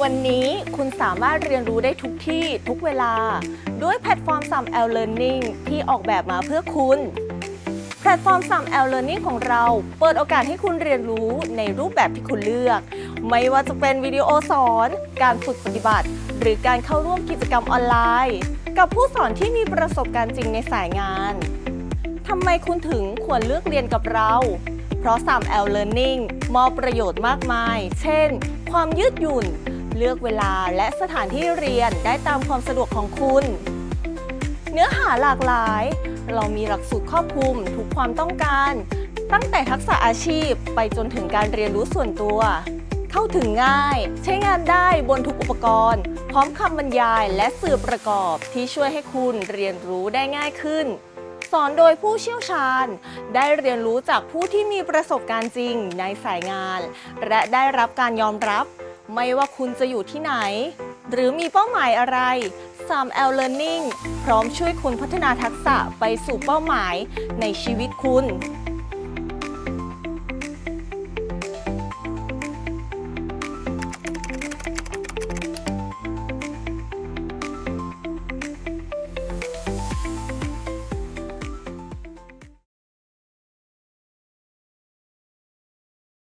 วันนี้คุณสามารถเรียนรู้ได้ทุกที่ทุกเวลา ด้วยแพลตฟอร์ม 3L Learning ที่ออกแบบมาเพื่อคุณ แพลตฟอร์ม 3L Learning ของเรา เปิดโอกาสให้คุณเรียนรู้ในรูปแบบที่คุณเลือก ไม่ว่าจะเป็นวิดีโอสอน การฝึกปฏิบัติ หรือการเข้าร่วมกิจกรรมออนไลน์ กับผู้สอนที่มีประสบการณ์จริงในสายงานทำไมคุณถึงควรเลือกเรียนกับเราเพราะ 3L Learning มอบประโยชน์มากมาย เช่น ความยืดหยุ่น เลือกเวลาและสถานที่เรียนได้ตามความสะดวกของคุณ เนื้อหาหลากหลาย เรามีหลักสูตรครอบคลุมทุกความต้องการ ตั้งแต่ทักษะอาชีพไปจนถึงการเรียนรู้ส่วนตัว เข้าถึงง่าย ใช้งานได้บนทุกอุปกรณ์ พร้อมคำบรรยายและสื่อประกอบที่ช่วยให้คุณเรียนรู้ได้ง่ายขึ้นสอนโดยผู้เชี่ยวชาญ ได้เรียนรู้จากผู้ที่มีประสบการณ์จริงในสายงาน และได้รับการยอมรับ ไม่ว่าคุณจะอยู่ที่ไหน หรือมีเป้าหมายอะไร 3L Learning พร้อมช่วยคุณพัฒนาทักษะไปสู่เป้าหมายในชีวิตคุณ